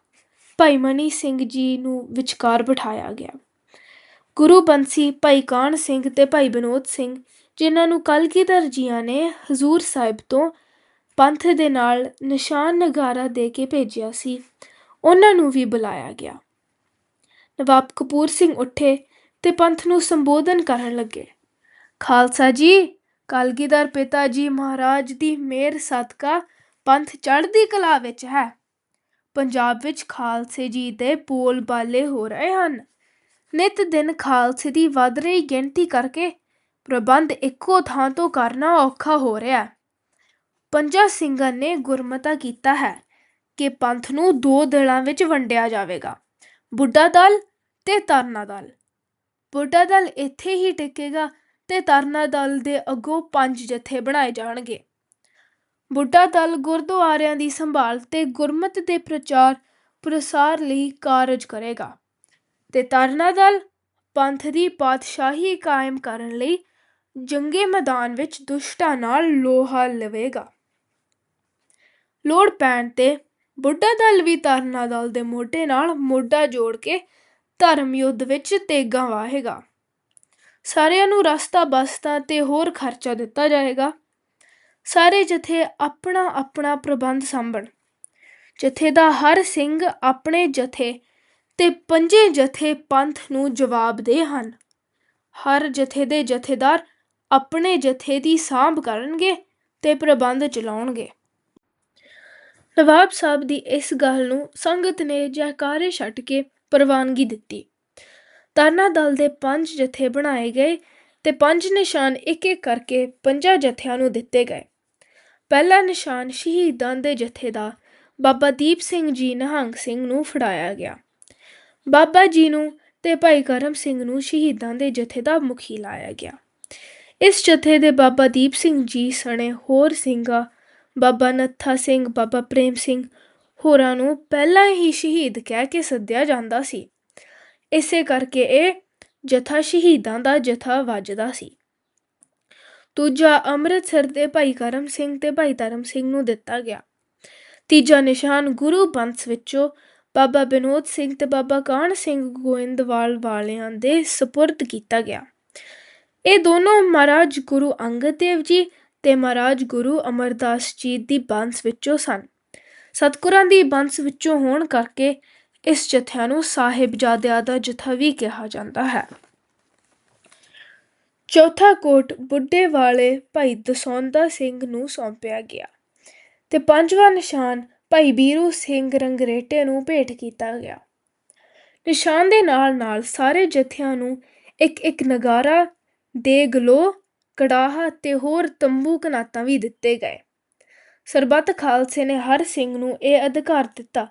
ਭਾਈ ਮਨੀ ਸਿੰਘ ਜੀ ਨੂੰ ਵਿਚਕਾਰ ਬਿਠਾਇਆ ਗਿਆ। ਗੁਰੂ ਬੰਸੀ ਭਾਈ ਕਾਨ ਸਿੰਘ ਤੇ ਭਾਈ ਵਿਨੋਦ ਸਿੰਘ, ਜਿਨ੍ਹਾਂ ਨੂੰ ਕਲਗੀਧਰ ਜੀਆਂ ਨੇ ਹਜ਼ੂਰ ਸਾਹਿਬ ਤੋਂ ਪੰਥ ਦੇ ਨਾਲ ਨਿਸ਼ਾਨ ਨਗਾਰਾ ਦੇ ਕੇ ਭੇਜਿਆ ਸੀ। ਉਹਨਾਂ ਨੂੰ ਵੀ ਬੁਲਾਇਆ ਗਿਆ। ਨਵਾਬ ਕਪੂਰ ਸਿੰਘ ਉੱਠੇ ਤੇ ਪੰਥ ਨੂੰ ਸੰਬੋਧਨ ਕਰਨ ਲੱਗੇ। ਖਾਲਸਾ ਜੀ, ਕਲਗੀਧਰ ਪਿਤਾ ਜੀ ਮਹਾਰਾਜ ਦੀ ਮਿਹਰ ਸਦਕਾ ਪੰਥ ਚੜ੍ਹਦੀ ਕਲਾ ਵਿੱਚ ਹੈ। ਪੰਜਾਬ ਵਿੱਚ ਖਾਲਸੇ ਜੀ ਦੇ ਬੋਲ ਬਾਲੇ ਹੋ ਰਹੇ ਹਨ। ਨਿਤ ਦਿਨ ਖਾਲਸੇ ਦੀ ਵੱਧ ਰਹੀ ਗਿਣਤੀ ਕਰਕੇ ਪ੍ਰਬੰਧ ਇੱਕੋ ਥਾਂ ਤੋਂ ਕਰਨਾ ਔਖਾ ਹੋ ਰਿਹਾ। ਹੈ ਪੰਜਾਂ ਸਿੰਘਾਂ ਨੇ ਗੁਰਮਤਾ ਕੀਤਾ ਹੈ ਕਿ ਪੰਥ ਨੂੰ ਦੋ ਦਲਾਂ ਵਿੱਚ ਵੰਡਿਆ ਜਾਵੇਗਾ, ਬੁੱਢਾ ਦਲ ਤੇ ਤਰਨਾ ਦਲ। ਬੁੱਢਾ ਦਲ ਇੱਥੇ ਹੀ ਟਿਕੇਗਾ ਤੇ ਤਰਨਾ ਦਲ ਦੇ ਅੱਗੋਂ ਪੰਜ ਜਥੇ ਬਣਾਏ ਜਾਣਗੇ। ਬੁੱਢਾ ਦਲ ਗੁਰਦੁਆਰਿਆਂ ਦੀ ਸੰਭਾਲ ਤੇ ਗੁਰਮਤ ਦੇ ਪ੍ਰਚਾਰ ਪ੍ਰਸਾਰ ਲਈ ਕਾਰਜ ਕਰੇਗਾ ਤੇ ਤਰਨਾ ਦਲ ਪੰਥ ਦੀ ਪਾਤਸ਼ਾਹੀ ਕਾਇਮ ਕਰਨ ਲਈ ਜੰਗੇ ਮੈਦਾਨ ਵਿੱਚ ਦੁਸ਼ਟਾਂ ਨਾਲ ਲੋਹਾ ਲਵੇਗਾ। ਲੋੜ ਪੈਣ ਤੇ ਬੁੱਢਾ ਦਲ ਵੀ ਤਰਨਾ ਦਲ ਦੇ ਮੋਢੇ ਨਾਲ ਮੋਢਾ ਜੋੜ ਕੇ ਧਰਮ ਯੁੱਧ ਵਿੱਚ ਤੇਗਾ ਵਾਹੇਗਾ। ਸਾਰਿਆਂ ਨੂੰ ਰਸਤਾ ਬਸਤਾ ਤੇ ਹੋਰ ਖਰਚਾ ਦਿੱਤਾ ਜਾਏਗਾ। ਸਾਰੇ ਜਥੇ ਆਪਣਾ ਆਪਣਾ ਪ੍ਰਬੰਧ ਸੰਭਣ। ਜਥੇ ਦਾ ਹਰ ਸਿੰਘ ਆਪਣੇ ਜਥੇ ਤੇ ਪੰਜੇ ਜਥੇ ਪੰਥ ਨੂੰ ਜਵਾਬ ਦੇ ਹਨ। ਹਰ ਜਥੇ ਦੇ ਜਥੇਦਾਰ ਆਪਣੇ ਜਥੇ ਦੀ ਸਾਂਭ ਕਰਨਗੇ ਤੇ ਪ੍ਰਬੰਧ ਚਲਾਉਣਗੇ। ਨਵਾਬ ਸਾਹਿਬ ਦੀ ਇਸ ਗੱਲ ਨੂੰ ਸੰਗਤ ਨੇ ਜੈਕਾਰੇ ਛੱਡ ਕੇ ਪ੍ਰਵਾਨਗੀ ਦਿੱਤੀ। ਤਰਨਾ ਦਲ ਦੇ ਪੰਜ ਜਥੇ ਬਣਾਏ ਗਏ ਤੇ ਪੰਜ ਨਿਸ਼ਾਨ ਇੱਕ ਇੱਕ ਕਰਕੇ ਪੰਜਾਂ ਜਥਿਆਂ ਨੂੰ ਦਿੱਤੇ ਗਏ। ਪਹਿਲਾ ਨਿਸ਼ਾਨ ਸ਼ਹੀਦਾਂ ਦੇ ਜਥੇ ਦਾ ਬਾਬਾ ਦੀਪ ਸਿੰਘ ਜੀ ਨਿਹੰਗ ਸਿੰਘ ਨੂੰ ਫੜਾਇਆ ਗਿਆ। ਬਾਬਾ ਜੀ ਨੂੰ ਤੇ ਭਾਈ ਕਰਮ ਸਿੰਘ ਨੂੰ ਸ਼ਹੀਦਾਂ ਦੇ ਜਥੇ ਦਾ ਮੁਖੀ ਲਾਇਆ ਗਿਆ। ਇਸ ਜਥੇ ਦੇ ਬਾਬਾ ਦੀਪ ਸਿੰਘ ਜੀ ਸਣੇ ਹੋਰ ਸਿੰਘਾਂ ਬਾਬਾ ਨੱਥਾ ਸਿੰਘ, ਬਾਬਾ ਪ੍ਰੇਮ ਸਿੰਘ ਹੋਰਾਂ ਨੂੰ ਪਹਿਲਾਂ ਹੀ ਸ਼ਹੀਦ ਕਹਿ ਕੇ ਸੱਦਿਆ ਜਾਂਦਾ ਸੀ। ਇਸੇ ਕਰਕੇ ਇਹ ਜਥਾ ਸ਼ਹੀਦਾਂ ਦਾ ਜਥਾ ਵੱਜਦਾ ਸੀ। ਦੂਜਾ ਅੰਮ੍ਰਿਤਸਰ ਦੇ ਭਾਈ ਕਰਮ ਸਿੰਘ ਤੇ ਭਾਈ ਧਰਮ ਸਿੰਘ ਨੂੰ ਦਿੱਤਾ ਗਿਆ। ਤੀਜਾ ਨਿਸ਼ਾਨ ਗੁਰੂ ਬੰਸ ਵਿੱਚੋਂ ਬਾਬਾ ਵਿਨੋਦ ਸਿੰਘ ਤੇ ਬਾਬਾ ਕਾਹਨ ਸਿੰਘ ਗੋਇੰਦਵਾਲ ਵਾਲਿਆਂ ਦੇ ਸਪੁਰਦ ਕੀਤਾ ਗਿਆ। ਇਹ ਦੋਨੋਂ ਮਹਾਰਾਜ ਗੁਰੂ ਅੰਗਦ ਦੇਵ ਜੀ ਤੇ ਮਹਾਰਾਜ ਗੁਰੂ ਅਮਰਦਾਸ ਜੀ ਦੀ ਬੰਸ ਵਿੱਚੋਂ ਸਨ। ਸਤਿਗੁਰਾਂ ਦੀ ਬੰਸ ਵਿੱਚੋਂ ਹੋਣ ਕਰਕੇ ਇਸ ਜਥਿਆਂ ਨੂੰ ਸਾਹਿਬਜ਼ਾਦਿਆਂ ਦਾ ਜਥਾ ਵੀ ਕਿਹਾ ਜਾਂਦਾ ਹੈ। ਚੌਥਾ ਕੋਟ ਬੁੱਢੇ ਵਾਲੇ ਭਾਈ ਦਸੌਂਦਾ ਸਿੰਘ ਨੂੰ ਸੌਂਪਿਆ ਗਿਆ ਤੇ ਪੰਜਵਾਂ ਨਿਸ਼ਾਨ ਭਾਈ ਬੀਰੂ ਸਿੰਘ ਰੰਗਰੇਟੇ ਨੂੰ ਭੇਟ ਕੀਤਾ ਗਿਆ। ਨਿਸ਼ਾਨ ਦੇ ਨਾਲ ਨਾਲ ਸਾਰੇ ਜਥਿਆਂ ਨੂੰ ਇੱਕ ਇੱਕ ਨਗਾਰਾ ਦੇ ਗਲੋ ਕੜਾਹ ਅਤੇ ਹੋਰ ਤੰਬੂ ਕਨਾਤਾਂ ਵੀ ਦਿੱਤੇ ਗਏ। ਸਰਬੱਤ ਖਾਲਸੇ ਨੇ ਹਰ ਸਿੰਘ ਨੂੰ ਇਹ ਅਧਿਕਾਰ ਦਿੱਤਾ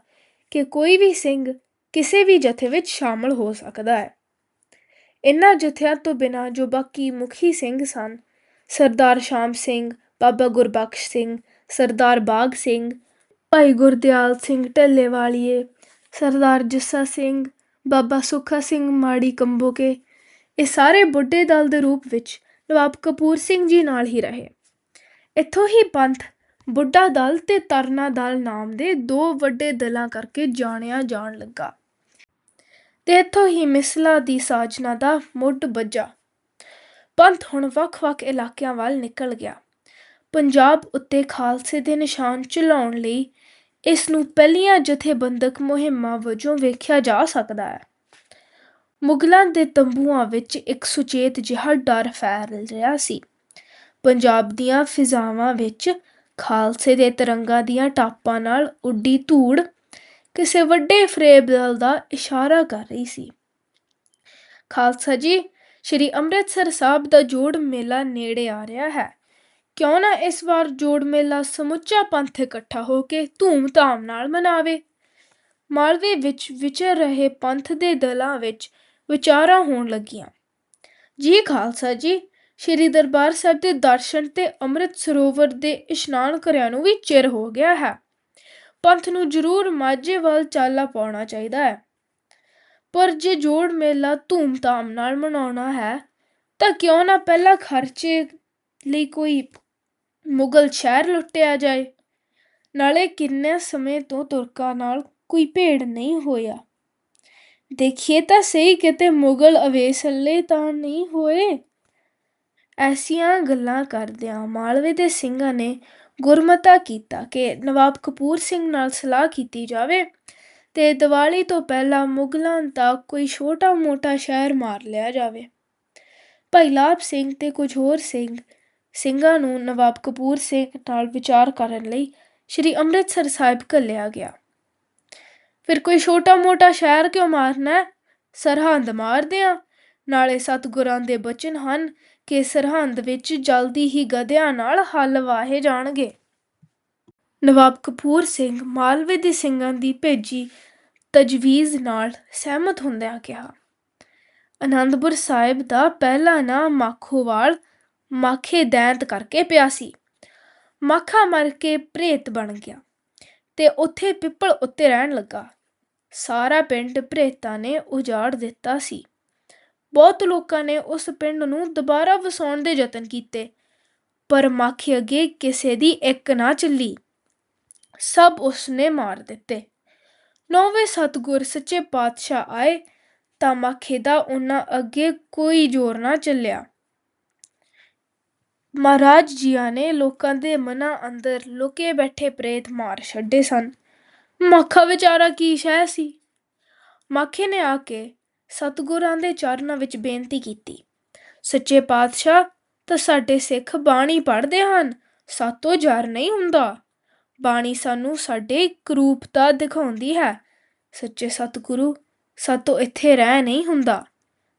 ਕਿ ਕੋਈ ਵੀ ਸਿੰਘ ਕਿਸੇ ਵੀ ਜਥੇ ਵਿੱਚ ਸ਼ਾਮਲ ਹੋ ਸਕਦਾ ਹੈ। ਇਨ੍ਹਾਂ ਜਥਿਆਂ ਤੋਂ ਬਿਨਾਂ ਜੋ ਬਾਕੀ ਮੁਖੀ ਸਿੰਘ ਸਨ, ਸਰਦਾਰ ਸ਼ਾਮ ਸਿੰਘ, ਬਾਬਾ ਗੁਰਬਖਸ਼ ਸਿੰਘ, ਸਰਦਾਰ ਬਾਗ ਸਿੰਘ, ਭਾਈ ਗੁਰਦਿਆਲ ਸਿੰਘ ਢੱਲੇਵਾਲੀਏ, ਸਰਦਾਰ ਜੱਸਾ ਸਿੰਘ, ਬਾਬਾ ਸੁੱਖਾ ਸਿੰਘ ਮਾੜੀ ਕੰਬੋਕੇ, ਇਹ ਸਾਰੇ ਬੁੱਢੇ ਦਲ ਦੇ ਰੂਪ ਵਿੱਚ ਨਵਾਬ ਕਪੂਰ ਸਿੰਘ ਜੀ ਨਾਲ ਹੀ ਰਹੇ। ਇੱਥੋਂ ਹੀ ਪੰਥ ਬੁੱਢਾ ਦਲ ਤੇ ਤਰਨਾ ਦਲ ਨਾਮ ਦੇ ਦੋ ਵੱਡੇ ਦਲਾਂ ਕਰਕੇ ਜਾਣਿਆ ਜਾਣ ਲੱਗਾ। ਤੇ ਇੱਥੋਂ ਹੀ ਮਿਸਲਾ ਦੀ ਸਾਜਨਾ ਦਾ ਮੁੱਢ ਬੱਜਾ ਪੰਥ ਹੁਣ ਵੱਖ-ਵੱਖ ਇਲਾਕਿਆਂ ਵੱਲ ਨਿਕਲ ਗਿਆ। ਪੰਜਾਬ ਉੱਤੇ ਖਾਲਸੇ ਦੇ ਨਿਸ਼ਾਨ ਚਲਾਉਣ ਲਈ ਇਸ ਨੂੰ ਪਹਿਲੀਆਂ ਜਥੇਬੰਦਕ ਮੁਹਿੰਮਾਂ ਵਜੋਂ ਵੇਖਿਆ ਜਾ ਸਕਦਾ ਹੈ। ਮੁਗਲਾਂ ਦੇ ਤੰਬੂਆਂ ਵਿੱਚ ਇੱਕ ਸੁਚੇਤ ਜਿਹਾ ਡਰ ਫੈਲ ਰਿਹਾ ਸੀ। ਪੰਜਾਬ ਦੀਆਂ ਫਿਜ਼ਾਵਾਂ ਵਿੱਚ ਖਾਲਸੇ ਦੇ ਤਿਰੰਗਾ ਦੀਆਂ ਟਾਪਾਂ ਨਾਲ ਉੱਡੀ ਧੂੜ ਕਿਸੇ ਵੱਡੇ ਫਰੇਬ ਦਲ ਦਾ ਇਸ਼ਾਰਾ ਕਰ ਰਹੀ ਸੀ। ਖਾਲਸਾ ਜੀ, ਸ਼੍ਰੀ ਅੰਮ੍ਰਿਤਸਰ ਸਾਹਿਬ ਦਾ ਜੋੜ ਮੇਲਾ ਨੇੜੇ ਆ ਰਿਹਾ ਹੈ। ਕਿਉਂ ਨਾ ਇਸ ਵਾਰ ਜੋੜ ਮੇਲਾ ਸਮੁੱਚਾ ਪੰਥ ਇਕੱਠਾ ਹੋ ਕੇ ਧੂਮ-ਧਾਮ ਨਾਲ ਮਨਾਵੇ। ਮਾਲਵੇ ਵਿੱਚ ਵਿਚਰ ਰਹੇ ਪੰਥ ਦੇ ਦਲਾਂ ਵਿੱਚ ਵਿਚਾਰਾਂ ਹੋਣ ਲੱਗੀਆਂ। ਜੀ ਖਾਲਸਾ ਜੀ, ਸ਼੍ਰੀ ਦਰਬਾਰ ਸਾਹਿਬ ਦੇ ਦਰਸ਼ਨ ਤੇ ਅੰਮ੍ਰਿਤ ਸਰੋਵਰ ਦੇ ਇਸ਼ਨਾਨ ਕਰਿਆਂ ਨੂੰ ਵੀ ਚਿਰ ਹੋ ਗਿਆ ਹੈ। ਪੰਥ ਨੂੰ ਜ਼ਰੂਰ ਮਾਝੇ ਵੱਲ ਚਾਲਾ ਪਾਉਣਾ ਚਾਹੀਦਾ ਹੈ। ਪਰ ਜੇ ਜੋੜ ਮੇਲਾ ਧੂਮ-ਧਾਮ ਨਾਲ ਮਨਾਉਣਾ ਹੈ, ਤਾਂ ਕਿਉਂ ਨਾ ਪਹਿਲਾਂ ਖਰਚੇ ਲਈ ਕੋਈ ਮੁਗਲ ਸ਼ਹਿਰ ਲੁੱਟਿਆ ਜਾਏ। ਨਾਲੇ ਕਿੰਨੇ ਸਮੇਂ ਤੋਂ ਤੁਰਕਾਂ ਨਾਲ ਕੋਈ ਭੇੜ ਨਹੀਂ ਹੋਇਆ। ਦੇਖੀਏ ਤਾਂ ਸਹੀ, ਕਿਤੇ ਮੁਗਲ ਅਵੇਸਲੇ ਤਾਂ ਨਹੀਂ ਹੋਏ। ਐਸੀਆਂ ਗੱਲਾਂ ਕਰਦਿਆਂ ਮਾਲਵੇ ਦੇ ਸਿੰਘਾਂ ਨੇ ਗੁਰਮਤਾ ਕੀਤਾ ਕਿ ਨਵਾਬ ਕਪੂਰ ਸਿੰਘ ਨਾਲ ਸਲਾਹ ਕੀਤੀ ਜਾਵੇ ਤੇ ਦੀਵਾਲੀ ਤੋਂ ਪਹਿਲਾਂ ਮੁਗਲਾਂ ਦਾ ਕੋਈ ਛੋਟਾ-ਮੋਟਾ ਸ਼ਹਿਰ ਮਾਰ ਲਿਆ ਜਾਵੇ। ਭਾਈ ਲਾਭ ਸਿੰਘ ਤੇ ਕੁਝ ਹੋਰ ਸਿੰਘ, ਸਿੰਘਾਂ ਨੂੰ ਨਵਾਬ ਕਪੂਰ ਸਿੰਘ ਨਾਲ ਵਿਚਾਰ ਕਰਨ ਲਈ ਸ੍ਰੀ ਅੰਮ੍ਰਿਤਸਰ ਸਾਹਿਬ ਘੱਲਿਆ ਗਿਆ। ਫਿਰ ਕੋਈ ਛੋਟਾ-ਮੋਟਾ ਸ਼ਹਿਰ ਕਿਉਂ ਮਾਰਨਾ ਸਰਹੰਦ ਮਾਰਦੇ ਆ ਨਾਲੇ ਸਤਿਗੁਰਾਂ ਦੇ ਬਚਨ ਹਨ ਕਿ ਸਰਹੰਦ ਵਿੱਚ ਜਲਦੀ ਹੀ ਗਧਿਆਂ ਨਾਲ ਹੱਲ ਵਾਹੇ ਜਾਣਗੇ। ਨਵਾਬ ਕਪੂਰ ਸਿੰਘ ਮਾਲਵੇ ਦੇ ਸਿੰਘਾਂ ਦੀ ਭੇਜੀ ਤਜਵੀਜ਼ ਨਾਲ ਸਹਿਮਤ ਹੁੰਦਿਆਂ ਕਿਹਾ, ਅਨੰਦਪੁਰ ਸਾਹਿਬ ਦਾ ਪਹਿਲਾ ਨਾਂ ਮਾਖੋਵਾਲ ਮਾਖੇ ਦੈਂਤ ਕਰਕੇ ਪਿਆ ਸੀ। ਮਾਖਾ ਮਰ ਕੇ ਪ੍ਰੇਤ ਬਣ ਗਿਆ ਤੇ ਉੱਥੇ ਪਿੱਪਲ ਉੱਤੇ ਰਹਿਣ ਲੱਗਾ। ਸਾਰਾ ਪਿੰਡ ਪ੍ਰੇਤਾਂ ਨੇ ਉਜਾੜ ਦਿੱਤਾ ਸੀ। ਬਹੁਤ ਲੋਕਾਂ ਨੇ ਉਸ ਪਿੰਡ ਨੂੰ ਦੁਬਾਰਾ ਵਸਾਉਣ ਦੇ ਯਤਨ ਕੀਤੇ, ਪਰ ਮਾਖੀ ਅੱਗੇ ਕਿਸੇ ਦੀ ਇੱਕ ਨਾ ਚੱਲੀ ਸਭ ਉਸਨੇ ਮਾਰ ਦਿੱਤੇ। ਨੌਵੇਂ ਸਤਗੁਰ ਸੱਚੇ ਪਾਤਸ਼ਾਹ ਆਏ ਤਾਂ ਮਾਖੇ ਦਾ ਉਹਨਾਂ ਅੱਗੇ ਕੋਈ ਜ਼ੋਰ ਨਾ ਚੱਲਿਆ। ਮਹਾਰਾਜ ਜੀਆਂ ਨੇ ਲੋਕਾਂ ਦੇ ਮਨਾਂ ਅੰਦਰ ਲੁਕੇ ਬੈਠੇ ਪ੍ਰੇਤ ਮਾਰ ਛੱਡੇ ਸਨ। ਮਾਖਾ ਵਿਚਾਰਾ ਕੀ ਸ਼ਹਿ ਸੀ? ਮਾਖੇ ਨੇ ਆ ਕੇ ਸਤਿਗੁਰਾਂ ਦੇ ਚਰਨਾਂ ਵਿੱਚ ਬੇਨਤੀ ਕੀਤੀ। ਸੱਚੇ ਪਾਤਸ਼ਾਹ, ਤਾਂ ਸਾਡੇ ਸਿੱਖ ਬਾਣੀ ਪੜ੍ਹਦੇ ਹਨ, ਸਾਤੋਂ ਜਰ ਨਹੀਂ ਹੁੰਦਾ। ਬਾਣੀ ਸਾਨੂੰ ਸਾਡੇ ਇੱਕ ਰੂਪਤਾ ਦਿਖਾਉਂਦੀ ਹੈ। ਸੱਚੇ ਸਤਿਗੁਰੂ, ਸਾਤੋਂ ਇੱਥੇ ਰਹਿ ਨਹੀਂ ਹੁੰਦਾ।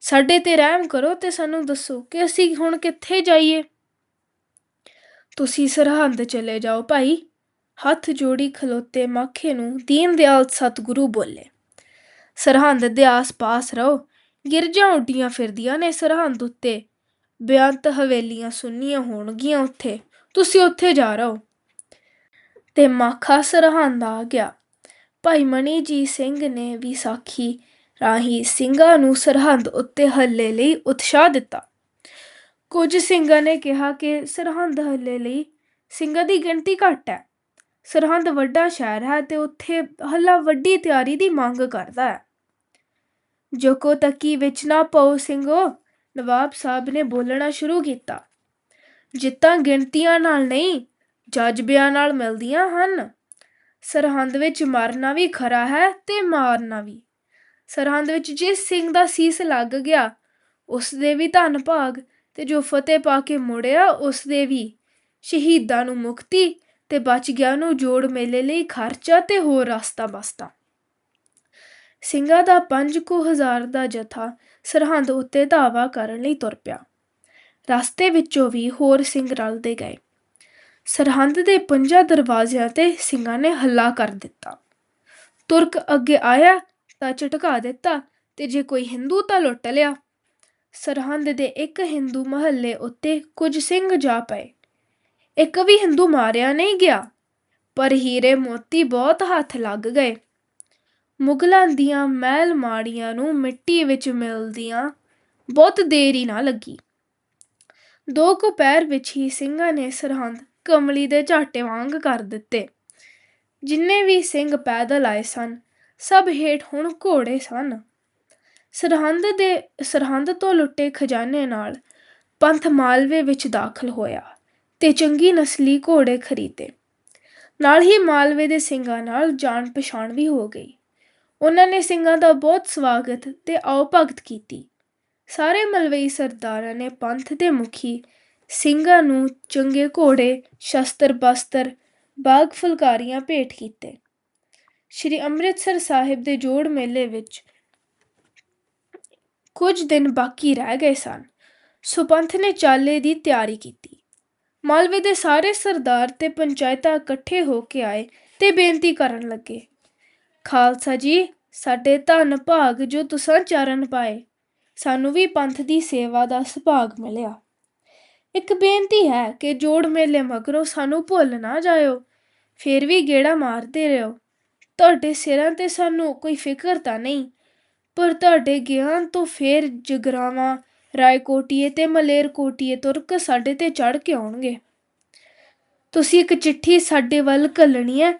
ਸਾਡੇ ਤੇ ਰਹਿਮ ਕਰੋ ਤੇ ਸਾਨੂੰ ਦੱਸੋ ਕਿ ਅਸੀਂ ਹੁਣ ਕਿੱਥੇ ਜਾਈਏ? ਤੁਸੀਂ ਸਰਹੰਦ ਚਲੇ ਜਾਓ ਭਾਈ। ਹੱਥ ਜੋੜੀ ਖਲੋਤੇ ਮਾਖੇ ਨੂੰ ਦੀਨ ਦਿਆਲ ਸਤਿਗੁਰੂ ਬੋਲੇ। ਸਰਹੰਦ ਦੇ ਆਸ-ਪਾਸ ਰਹੋ, ਗਿਰਜਾਂ ਉੱਡੀਆਂ ਫਿਰਦੀਆਂ ਨੇ ਸਰਹੰਦ ਉੱਤੇ। ਬੇਅੰਤ ਹਵੇਲੀਆਂ ਸੁੰਨੀਆਂ ਹੋਣਗੀਆਂ ਉੱਥੇ, ਤੁਸੀਂ ਉੱਥੇ ਜਾ ਰਹੋ। ਤੇ ਮਾਖਾ ਸਰਹੰਦ ਆ ਗਿਆ। ਭਾਈ ਮਣੀ ਜੀ ਸਿੰਘ ਨੇ ਵੀ ਸਾਖੀ ਰਾਹੀਂ ਸਿੰਘਾਂ ਨੂੰ ਸਰਹੰਦ ਉੱਤੇ ਹੱਲੇ ਲਈ ਉਤਸ਼ਾਹ ਦਿੱਤਾ। ਕੁਝ ਸਿੰਘਾਂ ਨੇ ਕਿਹਾ ਕਿ ਸਰਹੰਦ ਹੱਲੇ ਲਈ ਸਿੰਘਾਂ ਦੀ ਗਿਣਤੀ ਘੱਟ ਹੈ। ਸਰਹੰਦ ਵੱਡਾ ਸ਼ਹਿਰ ਹੈ ਤੇ ਉੱਥੇ ਹੱਲਾ ਵੱਡੀ ਤਿਆਰੀ ਦੀ ਮੰਗ ਕਰਦਾ ਹੈ। ਜੋਕੋ ਤੱਕੀ ਵਿੱਚ ਨਾ ਪਾਓ ਸਿੰਘੋ, ਨਵਾਬ ਸਾਹਿਬ ਨੇ ਬੋਲਣਾ ਸ਼ੁਰੂ ਕੀਤਾ। ਜਿੱਤਾਂ ਗਿਣਤੀਆਂ ਨਾਲ ਨਹੀਂ, ਜਜ਼ਬਿਆਂ ਨਾਲ ਮਿਲਦੀਆਂ ਹਨ। ਸਰਹੰਦ ਵਿੱਚ ਮਰਨਾ ਵੀ ਖਰਾ ਹੈ ਤੇ ਮਾਰਨਾ ਵੀ। ਸਰਹੰਦ ਵਿੱਚ ਜਿਸ ਸਿੰਘ ਦਾ ਸੀਸ ਲੱਗ ਗਿਆ, ਉਸ ਦੇ ਵੀ ਧੰਨ ਭਾਗ ਤੇ ਜੋ ਫਤਿਹ ਪਾ ਕੇ ਮੁੜਿਆ, ਉਸ ਦੇ ਵੀ ਸ਼ਹੀਦਾਂ ਨੂੰ ਮੁਕਤੀ ਤੇ ਬਚ ਗਿਆ ਨੂੰ ਜੋੜ ਮੇਲੇ ਲਈ ਖਰਚਾ ਤੇ ਹੋਰ ਰਸਤਾ ਬਸਤਾ। ਸਿੰਘਾਂ ਦਾ ਪੰਜ ਕੁ ਹਜ਼ਾਰ ਦਾ ਜਥਾ ਸਰਹੰਦ ਉੱਤੇ ਧਾਵਾ ਕਰਨ ਲਈ ਤੁਰ ਪਿਆ। ਰਸਤੇ ਵਿੱਚੋਂ ਵੀ ਹੋਰ ਸਿੰਘ ਰਲਦੇ ਗਏ। ਸਰਹੰਦ ਦੇ ਪੰਜਾਂ ਦਰਵਾਜ਼ਿਆਂ ਤੇ ਸਿੰਘਾਂ ਨੇ ਹੱਲਾ ਕਰ ਦਿੱਤਾ। ਤੁਰਕ ਅੱਗੇ ਆਇਆ ਤਾਂ ਝਟਕਾ ਦਿੱਤਾ ਤੇ ਜੇ ਕੋਈ ਹਿੰਦੂ ਤਾਂ ਲੁੱਟ ਲਿਆ। ਸਰਹੰਦ ਦੇ ਇੱਕ ਹਿੰਦੂ ਮਹੱਲੇ ਉੱਤੇ ਕੁਝ ਸਿੰਘ ਜਾ ਪਏ। ਇੱਕ ਵੀ ਹਿੰਦੂ ਮਾਰਿਆ ਨਹੀਂ ਗਿਆ। ਪਰ ਹੀਰੇ ਮੋਤੀ ਬਹੁਤ ਹੱਥ ਲੱਗ ਗਏ। ਮੁਗਲਾਂ ਦੀਆਂ ਮਹਿਲ ਮਾੜੀਆਂ ਨੂੰ ਮਿੱਟੀ ਵਿੱਚ ਮਿਲਦੀਆਂ ਬਹੁਤ ਦੇਰ ਹੀ ਨਾ ਲੱਗੀ। ਦੋ ਕੁ ਪੈਰ ਵਿੱਚ ਹੀ ਸਿੰਘਾਂ ਨੇ ਸਰਹੰਦ ਕਮਲੀ ਦੇ ਝਾਟੇ ਵਾਂਗ ਕਰ ਦਿੱਤੇ। ਜਿੰਨੇ ਵੀ ਸਿੰਘ ਪੈਦਲ ਆਏ ਸਨ, ਸਭ ਹੇਠ ਹੁਣ ਘੋੜੇ ਸਨ। ਸਰਹੰਦ ਦੇ, ਸਰਹੰਦ ਤੋਂ ਲੁੱਟੇ ਖਜ਼ਾਨੇ ਨਾਲ ਪੰਥ ਮਾਲਵੇ ਵਿੱਚ ਦਾਖਲ ਹੋਇਆ। ਤੇ ਚੰਗੀ ਨਸਲੀ ਘੋੜੇ ਖਰੀਦੇ। ਨਾਲ ਹੀ ਮਾਲਵੇ ਦੇ ਸਿੰਘਾਂ ਨਾਲ ਜਾਣ ਪਛਾਣ ਵੀ ਹੋ ਗਈ। ਉਹਨਾਂ ਨੇ ਸਿੰਘਾਂ ਦਾ ਬਹੁਤ ਸਵਾਗਤ ਤੇ ਆਓ ਭਗਤ ਕੀਤੀ। ਸਾਰੇ ਮਲਵਈ ਸਰਦਾਰਾਂ ਨੇ ਪੰਥ ਦੇ ਮੁਖੀ ਸਿੰਘਾਂ ਨੂੰ ਚੰਗੇ ਘੋੜੇ, ਸ਼ਸਤਰ, ਬਸਤਰ, ਬਾਗ ਫੁਲਕਾਰੀਆਂ ਭੇਟ ਕੀਤੇ। ਸ਼੍ਰੀ ਅੰਮ੍ਰਿਤਸਰ ਸਾਹਿਬ ਦੇ ਜੋੜ ਮੇਲੇ ਵਿੱਚ ਕੁਝ ਦਿਨ ਬਾਕੀ ਰਹਿ ਗਏ ਸਨ। ਸੋ ਪੰਥ ਨੇ ਚਾਲੇ ਦੀ ਤਿਆਰੀ ਕੀਤੀ। ਮਾਲਵੇ ਦੇ ਸਾਰੇ ਸਰਦਾਰ ਤੇ ਪੰਚਾਇਤਾਂ ਇਕੱਠੇ ਹੋ ਕੇ ਆਏ ਤੇ ਬੇਨਤੀ ਕਰਨ ਲੱਗੇ। ਖਾਲਸਾ ਜੀ, ਸਾਡੇ ਧੰਨ ਭਾਗ ਜੋ ਤੁਸਾਂ ਚਰਨ ਪਾਏ, ਸਾਨੂੰ ਵੀ ਪੰਥ ਦੀ ਸੇਵਾ ਦਾ ਸੁਭਾਗ ਮਿਲਿਆ। ਇੱਕ ਬੇਨਤੀ ਹੈ ਕਿ ਜੋੜ ਮੇਲੇ ਮਗਰੋਂ ਸਾਨੂੰ ਭੁੱਲ ਨਾ ਜਾਇਓ, ਫੇਰ ਵੀ ਗੇੜਾ ਮਾਰਦੇ ਰਹੋ। ਤੁਹਾਡੇ ਸਿਰਾਂ ਤੇ ਸਾਨੂੰ ਕੋਈ ਫਿਕਰ ਤਾਂ ਨਹੀਂ, ਪਰ ਤੁਹਾਡੇ ਗਿਆਨ ਤੋਂ ਫੇਰ ਜਗਰਾਵਾਂ ਰਾਏਕੋਟੀਏ ਤੇ ਮਲੇਰਕੋਟੀਏ ਤੁਰਕ ਸਾਡੇ ਤੇ ਚੜ ਕੇ ਆਉਣਗੇ। ਤੁਸੀਂ ਇੱਕ ਚਿੱਠੀ ਸਾਡੇ ਵੱਲ ਘੱਲਣੀ ਹੈ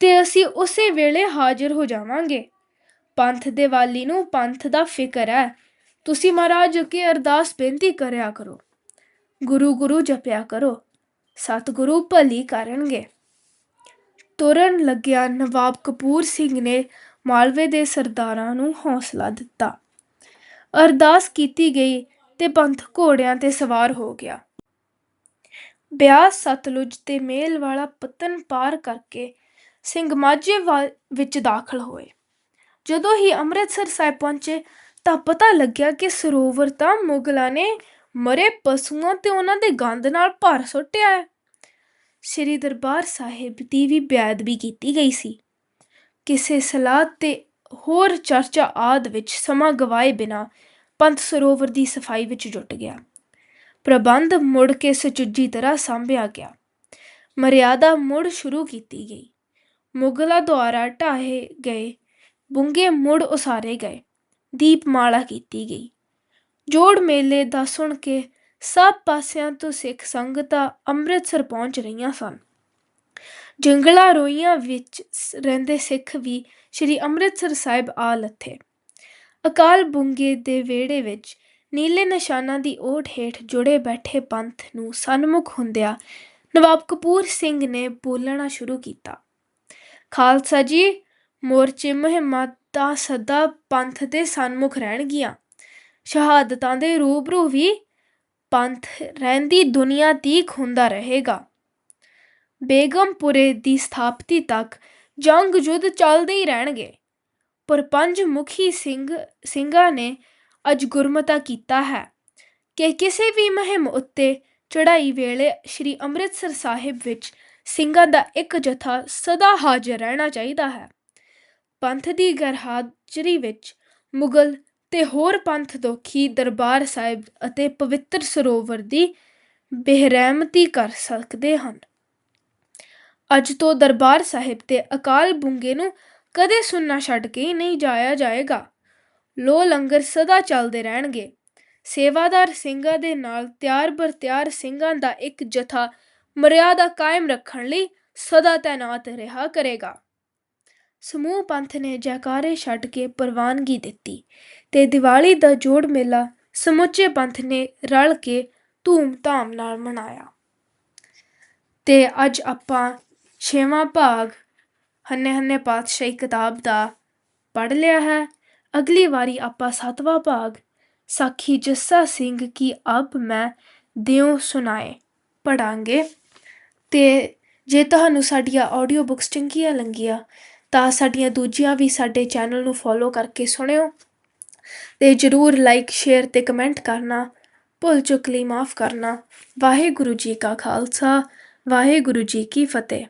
ਤੇ ਅਸੀਂ ਉਸੇ ਵੇਲੇ ਹਾਜ਼ਰ ਹੋ ਜਾਵਾਂਗੇ। ਪੰਥ ਦੇ ਵਾਲੀ ਨੂੰ ਪੰਥ ਦਾ ਫਿਕਰ ਹੈ। ਤੁਸੀਂ ਮਹਾਰਾਜ ਅੱਗੇ ਅਰਦਾਸ ਬੇਨਤੀ ਕਰਿਆ ਕਰੋ। ਗੁਰੂ ਗੁਰੂ ਜਪਿਆ ਕਰੋ। ਸਤਿਗੁਰੂ ਭਲੀ ਕਰਨਗੇ। ਤੁਰਨ ਲੱਗਿਆ ਨਵਾਬ ਕਪੂਰ ਸਿੰਘ ਨੇ ਮਾਲਵੇ ਦੇ ਸਰਦਾਰਾਂ ਨੂੰ ਹੌਸਲਾ ਦਿੱਤਾ। ਅਰਦਾਸ ਕੀਤੀ ਗਈ ਤੇ ਪੰਥ ਘੋੜਿਆਂ ਤੇ ਸਵਾਰ ਹੋ ਗਿਆ। ਬਿਆਸ ਸਤਲੁਜ ਤੇ ਮੇਲ ਵਾਲਾ ਪਤਨ ਪਾਰ ਕਰਕੇ ਸਿੰਘ ਮਾਝੇ ਵਿੱਚ ਦਾਖਲ ਹੋਏ। ਜਦੋਂ ਹੀ ਅੰਮ੍ਰਿਤਸਰ ਸਾਹਿਬ ਪਹੁੰਚੇ ਤਾਂ ਪਤਾ ਲੱਗਿਆ ਕਿ ਸਰੋਵਰ ਤਾਂ ਮੁਗਲਾਂ ਨੇ ਮਰੇ ਪਸ਼ੂਆਂ ਤੇ ਉਹਨਾਂ ਦੇ ਗੰਦ ਨਾਲ ਭਰ ਸੁੱਟਿਆ ਹੈ। ਸ੍ਰੀ ਦਰਬਾਰ ਸਾਹਿਬ ਦੀ ਵੀ ਬੇਅਦਬੀ ਕੀਤੀ ਗਈ ਸੀ। ਕਿਸੇ ਸਲਾਹ ਤੇ ਹੋਰ ਚਰਚਾ ਆਦਿ ਵਿੱਚ ਸਮਾਂ ਗਵਾਏ ਬਿਨਾਂ ਪੰਥ ਸਰੋਵਰ ਦੀ ਸਫ਼ਾਈ ਵਿੱਚ ਜੁਟ ਗਿਆ। ਪ੍ਰਬੰਧ ਮੁੜ ਕੇ ਸੁਚੱਜੀ ਤਰ੍ਹਾਂ ਸਾਂਭਿਆ ਗਿਆ। ਮਰਿਆਦਾ ਮੁੜ ਸ਼ੁਰੂ ਕੀਤੀ ਗਈ। ਮੁਗਲਾਂ ਦੁਆਰਾ ਢਾਹੇ ਗਏ ਬੁੰਗੇ ਮੁੜ ਉਸਾਰੇ ਗਏ। ਦੀਪਮਾਲਾ ਕੀਤੀ ਗਈ। ਜੋੜ ਮੇਲੇ ਦਾ ਸੁਣ ਕੇ ਸਭ ਪਾਸਿਆਂ ਤੋਂ ਸਿੱਖ ਸੰਗਤਾਂ ਅੰਮ੍ਰਿਤਸਰ ਪਹੁੰਚ ਰਹੀਆਂ ਸਨ। ਜੰਗਲਾ ਰੋਈਆਂ ਵਿੱਚ ਸ- ਰਹਿੰਦੇ ਸਿੱਖ ਵੀ ਸ੍ਰੀ ਅੰਮ੍ਰਿਤਸਰ ਸਾਹਿਬ ਆ ਲੱਥੇ। ਅਕਾਲ ਬੁੰਗੇ ਦੇ ਵਿਹੜੇ ਵਿੱਚ ਨੀਲੇ ਨਿਸ਼ਾਨਾਂ ਦੀ ਓਟ ਹੇਠ ਜੁੜੇ ਬੈਠੇ ਪੰਥ ਨੂੰ ਸਨਮੁਖ ਹੁੰਦਿਆਂ ਨਵਾਬ ਕਪੂਰ ਸਿੰਘ ਨੇ ਬੋਲਣਾ ਸ਼ੁਰੂ ਕੀਤਾ। ਖਾਲਸਾ ਜੀ, ਮੋਰਚੇ ਮੁਹਿੰਮਾਂ ਤਾਂ ਸਦਾ ਪੰਥ ਦੇ ਸਨਮੁਖ ਰਹਿਣਗੀਆਂ। ਸ਼ਹਾਦਤਾਂ ਦੇ ਰੂਬਰੂ ਵੀ ਪੰਥ ਰਹਿੰਦੀ ਦੁਨੀਆ ਤੀਕ ਹੁੰਦਾ ਰਹੇਗਾ। ਬੇਗਮਪੁਰੇ ਦੀ ਸਥਾਪਤੀ ਤੱਕ ਜੰਗ ਯੁੱਧ ਚੱਲਦੇ ਹੀ ਰਹਿਣਗੇ। ਪਰ ਪੰਜ ਮੁਖੀ ਸਿੰਘ, ਸਿੰਘਾਂ ਨੇ ਅੱਜ ਗੁਰਮਤਾ ਕੀਤਾ ਹੈ। ਕਿ ਕਿਸੇ ਵੀ ਮੁਹਿੰਮ ਉੱਤੇ ਚੜ੍ਹਾਈ ਵੇਲੇ ਸ੍ਰੀ ਅੰਮ੍ਰਿਤਸਰ ਸਾਹਿਬ ਵਿੱਚ ਸਿੰਘਾਂ ਦਾ ਇੱਕ ਜਥਾ ਸਦਾ ਹਾਜ਼ਰ ਰਹਿਣਾ ਚਾਹੀਦਾ ਹੈ। ਪੰਥ ਦੀ ਗਰਹਾਜ਼ਰੀ ਵਿੱਚ ਮੁਗਲ ਤੇ ਹੋਰ ਪੰਥ ਦੋਖੀ ਦਰਬਾਰ ਸਾਹਿਬ ਅਤੇ ਪਵਿੱਤਰ ਸਰੋਵਰ ਦੀ ਬੇਰਹਿਮਤੀ ਕਰ ਸਕਦੇ ਹਨ। ਅੱਜ ਤੋਂ ਦਰਬਾਰ ਸਾਹਿਬ ਤੇ ਅਕਾਲ ਬੁੰਗੇ ਨੂੰ ਕਦੇ ਸੁਣਨਾ ਛੱਡ ਕੇ ਨਹੀਂ ਜਾਇਆ ਜਾਏਗਾ। ਲੋ ਲੰਗਰ ਸਦਾ ਚੱਲਦੇ ਰਹਿਣਗੇ। ਸੇਵਾਦਾਰ ਸਿੰਘਾਂ ਦੇ ਨਾਲ ਤਿਆਰ ਬਰ ਤਿਆਰ ਸਿੰਘਾਂ ਦਾ ਇੱਕ ਜਥਾ ਮਰਿਆਦਾ ਕਾਇਮ ਰੱਖਣ ਲਈ ਸਦਾ ਤੈਨਾਤ ਰਿਹਾ ਕਰੇਗਾ। ਸਮੂਹ ਪੰਥ ਨੇ ਜੈਕਾਰੇ ਛੱਡ ਕੇ ਪ੍ਰਵਾਨਗੀ ਦਿੱਤੀ ਤੇ ਦੀਵਾਲੀ ਦਾ ਜੋੜ ਮੇਲਾ ਸਮੁੱਚੇ ਪੰਥ ਨੇ ਰਲ ਕੇ ਧੂਮ-ਧਾਮ ਨਾਲ ਮਨਾਇਆ। ਤੇ ਅੱਜ ਆਪਾਂ ਛੇਵਾਂ ਭਾਗ। ਹੰਨੇ ਹੰਨੇ ਪਾਤਸ਼ਾਹੀ ਕਿਤਾਬ ਦਾ ਪੜ੍ਹ ਲਿਆ ਹੈ। ਅਗਲੀ ਵਾਰੀ ਆਪਾਂ ਸੱਤਵਾਂ ਭਾਗ। ਸਾਖੀ ਜੱਸਾ ਸਿੰਘ ਕੀ ਅਬ ਮੈਂ ਦਿਉ ਸੁਣਾਏ ਪੜਾਂਗੇ ਤੇ ਜੇ ਤੁਹਾਨੂੰ ਸਾਡੀਆਂ ਆਡੀਓ ਬੁੱਕਸ ਚੰਗੀਆਂ ਲੰਗੀਆਂ, ਤਾਂ ਸਾਡੀਆਂ ਦੂਜੀਆਂ ਵੀ ਸਾਡੇ ਚੈਨਲ ਨੂੰ ਫੋਲੋ ਕਰਕੇ ਸੁਣਿਓ। ਤੇ ਜਰੂਰ ਲਾਈਕ ਸ਼ੇਅਰ ਤੇ ਕਮੈਂਟ ਕਰਨਾ। ਭੁੱਲ ਚੁੱਕ ਲਈ ਮਾਫ ਕਰਨਾ। ਵਾਹਿਗੁਰੂ ਜੀ ਕਾ ਖਾਲਸਾ, ਵਾਹਿਗੁਰੂ ਜੀ ਕੀ ਫਤਿਹ।